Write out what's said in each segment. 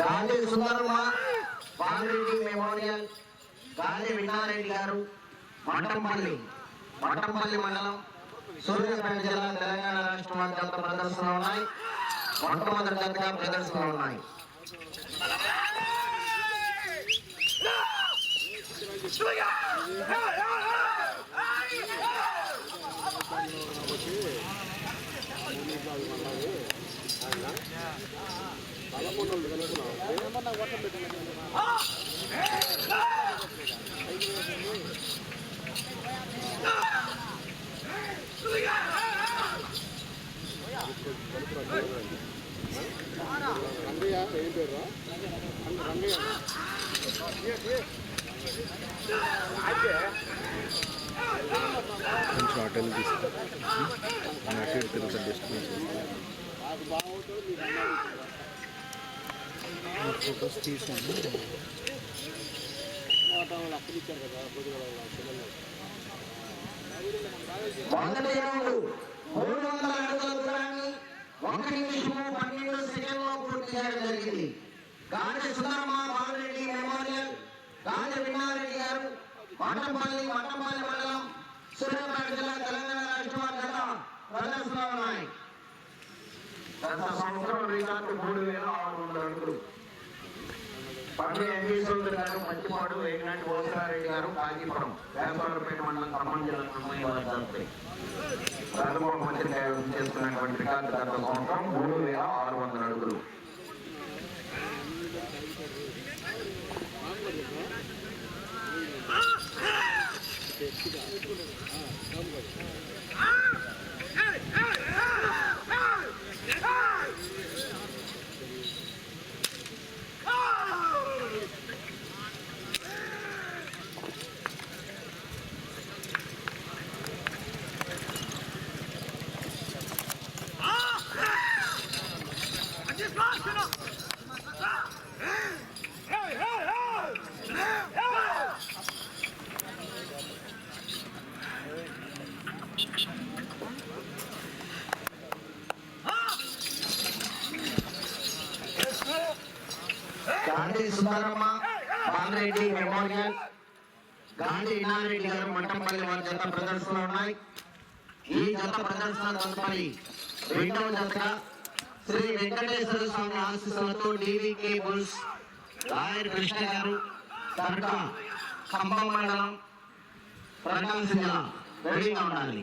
Gandhi Sundaramma Vamireddy memorial Gandhi Vinnareddy గారు మఠంపల్లి మఠంపల్లి మండలం సూర్యాపేట జిల్లా తెలంగాణ రాష్ట్రం అంత ప్రదర్శనలు ఉన్నాయి. మొట్టమొదటి జతగా ప్రదర్శనలు ఉన్నాయి. రంగయ్య ఏం పేరు రంగయ్య కొంచెం అటెండ్ తీసుకు. ఫొటోస్ తీసాను మూడు వందల అడుగుల దూరాన్ని ఒక నిమిషము పన్నెండు సెకండ్లో పూర్తి చేయడం జరిగింది. గాంధీ సుందరమ్మ బాలరెడ్డి మెమోరియల్ గాంధీ విన్నారెడ్డి గారు మఠంపల్లి మఠంపల్లి మండలం సూర్యాపేట జిల్లా తెలంగాణ రాష్ట్రం గత ప్రదర్శనలో ఉన్నాయి. గత సంవత్సరం మూడు వేల ఆరు వందల అడుగులు. పండు వెంకటేశ్వర గారు మంచిపాడు వేగినాటి ఓసారెడ్డి గారు కాజీపురం వేపవరపేట మండలం ఖమ్మం జిల్లా అమ్మాయి వారి తరపున ప్రథమ మంత్రి కైవసం చేసుకున్నటువంటి రికార్డు గత సంవత్సరం మూడు వేల ఆరు వందల అడుగులు. గాంధీ సుందరమ్మ బాలరెడ్డి మెమోరియల్ గాంధీ ఇన్నారెడ్డి గారు మంటంపల్లి వారి జత ప్రదర్శనలు ఉన్నాయి. ఈ జత ప్రదర్శన తదుపరి రెండవ జతగా శ్రీ వెంకటేశ్వర స్వామి ఆశీస్సులతో డివికే బుల్స్ లాయర్ కృష్ణ గారు కనక ఖమ్మం మండలం ప్రకాశం జిల్లా రెడీగా ఉండాలి.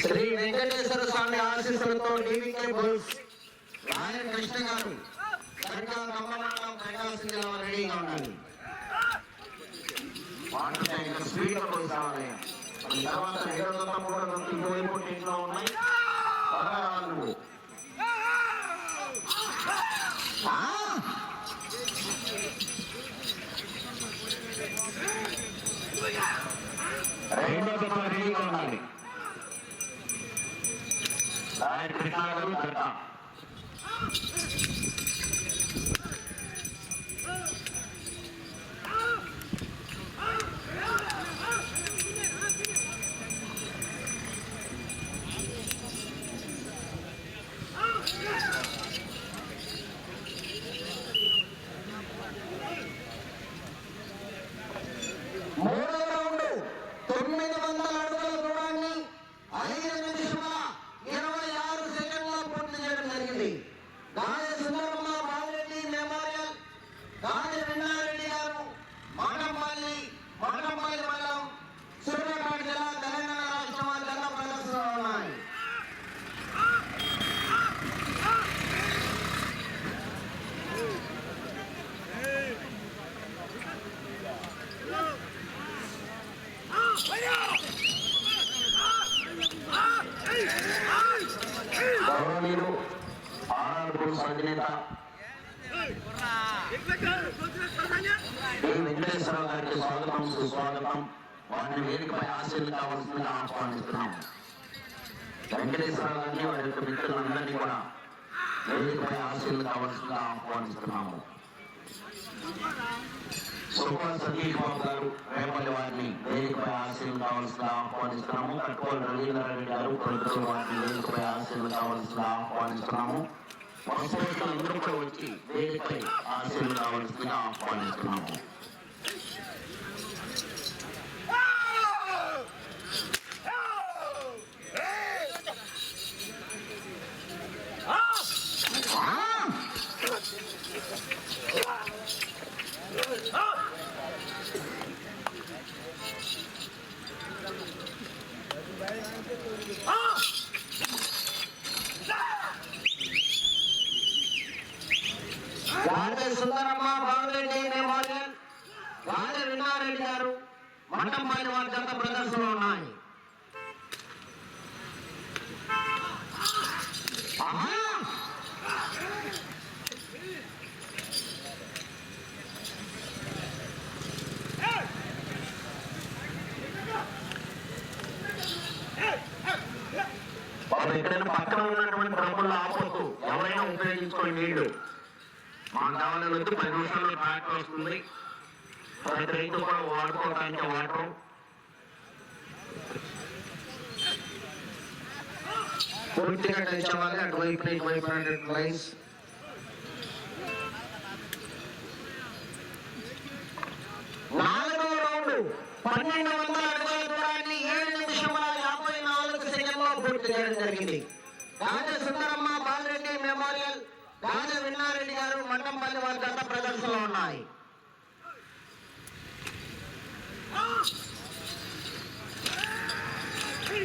శ్రీ వెంకటేశ్వర స్వామి ఆశీస్సులతో డివికే బుల్స్ రాయన్ కృష్ణ గారు సరిగ్గా కమ్మమండలం ప్రకాశం జిల్లా రెడీగా ఉండాలి. వాటర్ ట్యాంకర్ స్పీడ్ బుల్స్ రావాలి ఈ తర్వాత ఏడు వందల మూడు వందల ఇరవైపు టీంలో ఉన్నాయి. త్వరగా రావాలి నువ్వు ఆ! రెండో దఫా రెడీగా ఉండాలి లాయర్ కృష్ణ గారు దత్త మూడవ రౌండ్ తొమ్మిది వందల అడుగుల దూరాన్ని ఐదు నిమిషముల ఇరవై ఆరు సెకండ్ల పూర్తి చేయడం జరిగింది గాలి సుందరమ్మ బాలరెడ్డి మెమోరియల్ గాలి విన్నారెడ్డి గారు మఠంపల్లి మఠంపల్లి మండలం సూర్యాపేట జిల్లా తెలంగాణ రాష్ట్రం జెండా ప్రదర్శనలో ఉన్నాయి గౌరవనీయులు ఆనందపూర్ సంజనేత డి వెంకటేశ్వరరావు గారికి స్వాగతం సుస్వాగతం వారిని వేదికపై ఆశీర్లు కావాల్సిందిగా ఆహ్వానిస్తున్నాం వెంకటేశ్వరరావు గారిని వారి యొక్క మిత్రులందరినీ కూడా వేదికపై కావాల్సిందిగా ఆహ్వానిస్తున్నాము సూపర్ సతీష్ బాబు గారు రేపల్లి వారిని వేదికపై ఆశీర్లు కావాల్సిన ఆహ్వానిస్తున్నాము. కట్టుకోవాలి రవీంద్ర గారు కొడుకుల వారిని వేదికపై ఆహ్వానిస్తున్నాము. వనస్పతులు కూడా వచ్చి వేదికపై ఆశీర్లు కావాల్సిందిగా ఆహ్వానిస్తున్నాము. గాలి సుందరమ్మ బాలరెడ్డి మెమోరియల్ గాలి విన్నారెడ్డి గారు మంటంపల్లి వారి జంట ప్రదర్శనలు ఉన్నాయి. వద్దు పది వస్తుంది. ప్రతి రైతు కూడా వాడుకోవడానికి వాటర్ పూర్తిగా అటువైపు ఇటువైపు లైన్స్ నాలుగో రౌండ్ పన్నెండు వందల అడుగుల దూరాన్ని ఏడు నిమిషముల యాభై నాలుగు సెకండ్లో పూర్తి చేయడం జరిగింది. గాజ సుందరమ్మ బాలరెడ్డి మెమోరియల్ గాజ విన్నారెడ్డి గారు మంటంపల్లి వారి గత ప్రదర్శనలో ఉన్నాయి. శ్రీ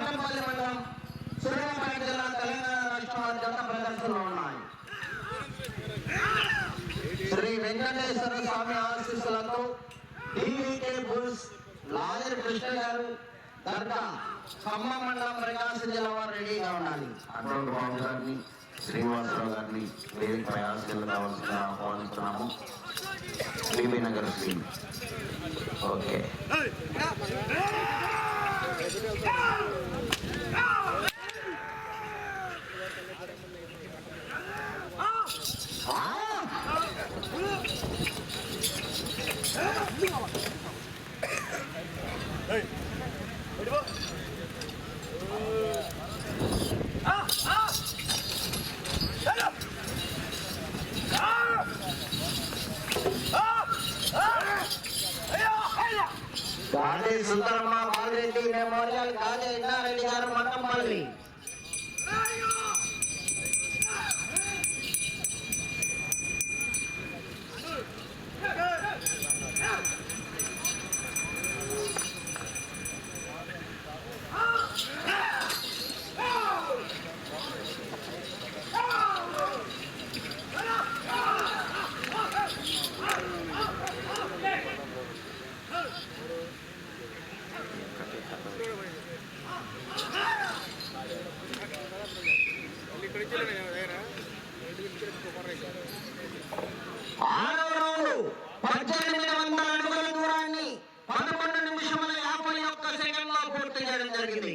మండలం సూర్యాపేట జిల్లా తెలంగాణ రాష్ట్రం జత ప్రదర్శనలో ఉన్నాయి. శ్రీ వెంకటేశ్వర స్వామి ఆశీస్సులతో డివికే బుల్స్ లాయర్ కృష్ణ గారు దర్గా ఖమ్మం మండలం ప్రకాశం జిల్లా వారు రెడీగా ఉండాలి. అటువంటి బాబు గారిని శ్రీనివాసరావు గారిని వేదికపై ఆశీర్లు కావాల్సిన ఆహ్వానిస్తున్నాము. బీబీ నగర్ శ్రీ ఓకే గాంధీ సుందరమ్మ బాలరెడ్డి మెమోరియల్ గాంధీ ఇందారెడ్డి గారు మండపల్లి ఆరవ రౌండ్ పద్దెనిమిది వందల అడుగుల దూరాన్ని పదకొండు నిమిషముల యాభై ఒక్క సెకండ్లో పూర్తి చేయడం జరిగింది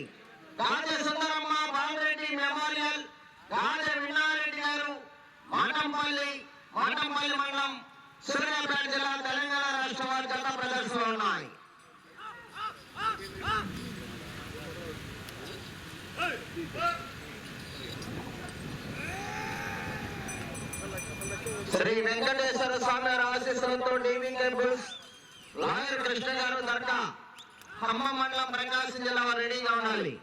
గాజ సుందరమ్మ బాలరెడ్డి మెమోరియల్ గాజ వినారెడ్డి గారు మాటంపల్లి మాటంపల్లి మండలం సూర్యాపేట జిల్లా తెలంగాణ రాష్ట్ర వారి ప్రదర్శనలు ఉన్నాయి. శ్రీ వెంకటేశ్వర స్వామి వారి ఆశీస్సులతో డీవింగ్ టెంపుల్స్ లాయర్ కృష్ణ గారు దర్గా ఖమ్మం మండలం ప్రకాశం జిల్లా రెడీగా ఉండాలి.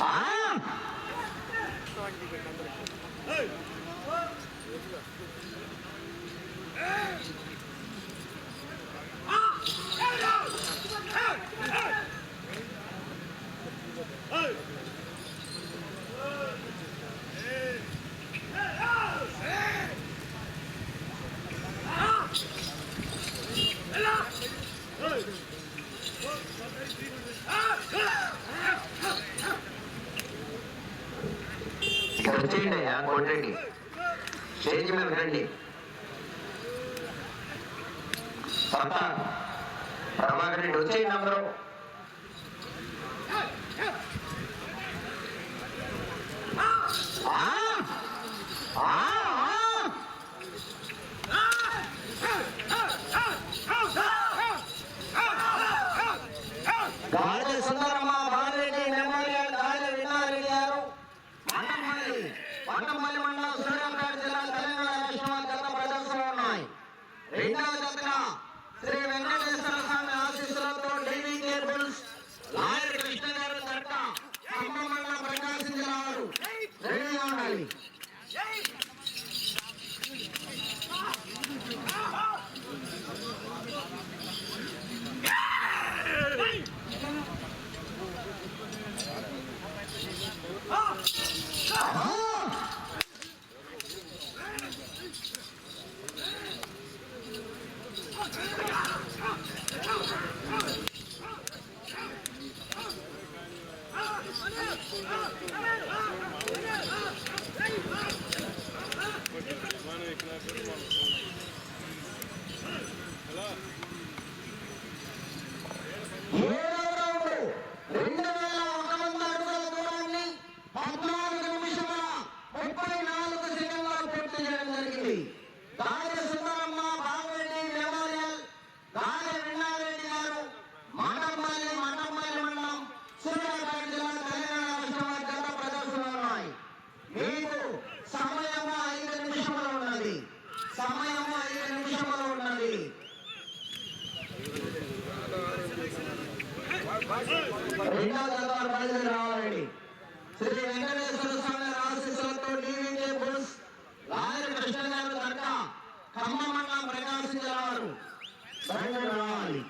ఆ! Berlin. బయలుదేరి రావాలి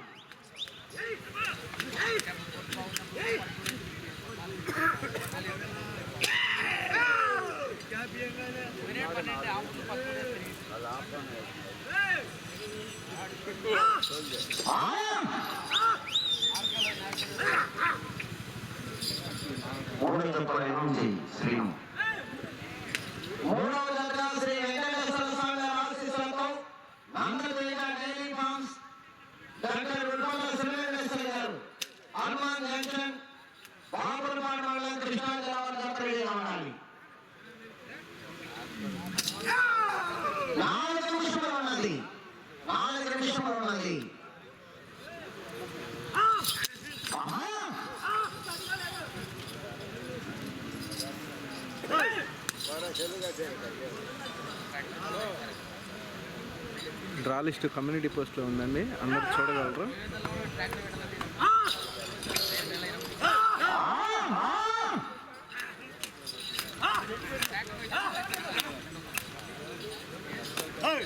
మూడో తత్వ నుంచి శ్రీను మూడవ జత శ్రీ వెంకటేశ్వర స్వామి వారి ఆశీస్సులతో Nandapeta dairy farms doctor Ulpala Srivenkateswara గారు హనుమాన్ జంక్షన్ బాపులపాడు మండలం కృష్ణా జిల్లా వారి జత రెడీగా ఉండాలి నాలుగు నిమిషములు ఉన్నది నాలుగు నిమిషములు ఉన్నది ఆహా! డ్రా లిస్ట్ కమ్యూనిటీ పోస్ట్లో ఉందండి. అందరు చూడగలరు. గాలి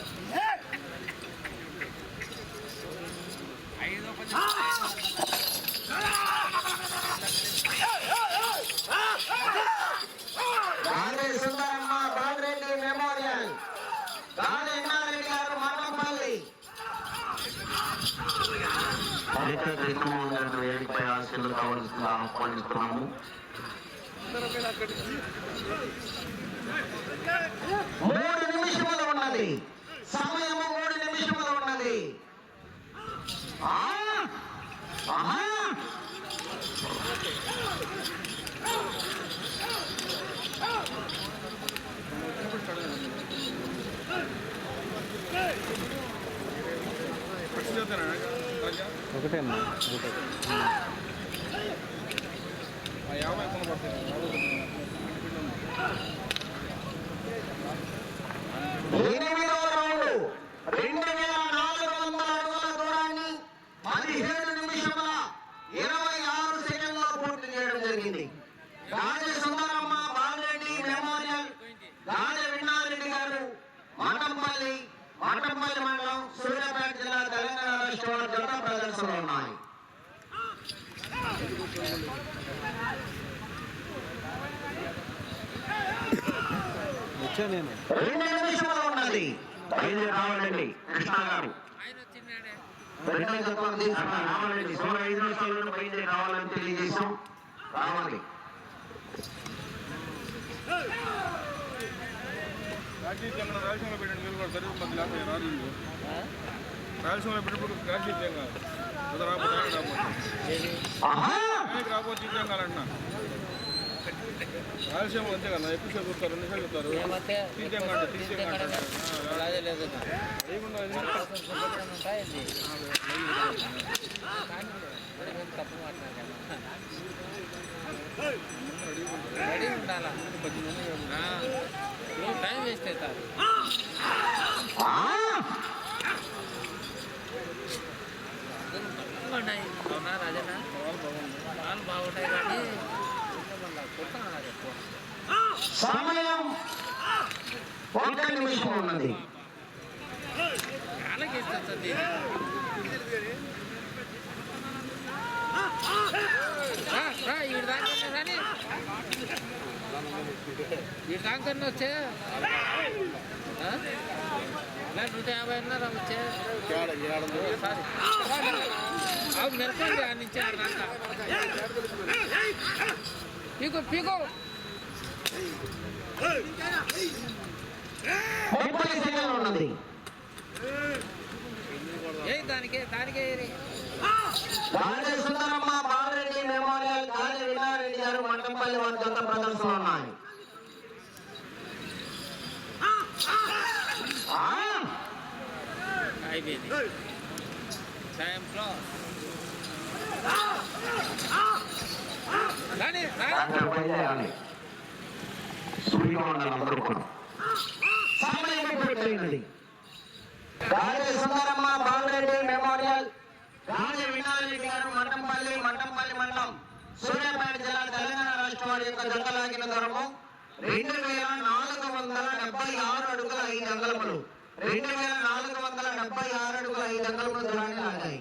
ఫలిత కృష్ణమోహన్ వేదికపై ఆశలు కావాల్సిందిగా ఆహ్వానిస్తున్నాము మూడు నిమిషములు ఉన్నది సమయము మూడు నిమిషములు ఉన్నది ఆ! ఒకటే. అమ్మా ఒకటే యాభై పడుతుంది రౌండ్ రెండు వేల నాలుగు వందల అడుగుల దూరాన్ని పదిహేడు నిమిషముల ఇరవై ఆరు సెకండ్లో పూర్తి చేయడం జరిగింది గాలి సుందరమ్మ బాలరెడ్డి మెమోరియల్ గాలి విన్నారెడ్డి గారు మఠంపల్లి మఠంపల్లి మండలం సూర్యాపేట జిల్లా తెలంగాణ రాష్ట్ర వారి జత ప్రదర్శనలు ఉన్నాయి వచ్చా నేను రెండు నిమిషములు ఉన్నది. బయలుదేరి రావాలండి కృష్ణ గారు. రెండో రావాలండి. ఐదు నిమిషాల్లో బయలుదేరి రావాలని తెలియజేశాం. రావాలి. పెట్టండి మీరు కూడా రాదు. రాయలసీమలో పెట్టినప్పుడు కాదు అది రాకపోతే ఆయన రాకపోతే ఆహా! ఆయనకి రాకపోతే ఇచ్చాం కాదన్న రాయలసీమ అంతే కదా ఎక్కువసేపు చూస్తారు రెండు నిమిషాలు చూస్తారు తీసాం కంటే తీసాం కంటే లేకుండా ఎందుకు? రెడీ ఉండాలా? నువ్వు టైం వేస్ట్ అవుతారు రాజనా వాళ్ళు బాగుంటాయి కానీ సమయం ఒక్క నిమిషం ఉన్నది. వాళ్ళకి ఇస్తుంది రా ఈడు దాకా రాని. ఈడు దాకా వచ్చే. నూట యాభై అన్నారు అవి మెరకండి ఆ. నుంచి పీకో పీకో ముప్పై సెకండ్లు ఉన్నది ఏ దానికే దానికే సుందరమ్మ బాలరెడ్డి మెమోరియల్ వినారెడ్డి గారు మంటంపల్లి వారి జత ప్రదర్శనలు ఉన్నాయి పూర్తయినది గాలి సుందరమ్మ బాలరెడ్డి మెమోరియల్ గాలి వినారెడ్డి గారు మంటంపల్లి మంటంపల్లి మండలం సూర్యాపేట జిల్లా తెలంగాణ రాష్ట్రం వారి యొక్క జత లాగిన దూరము రెండు వేల నాలుగు వందల డెబ్బై ఆరు అడుగుల ఐదు అంగళములు రెండు వేల నాలుగు వందల డెబ్బై ఆరు అడుగులు ఐదు అంగల ముందు లాగాయి.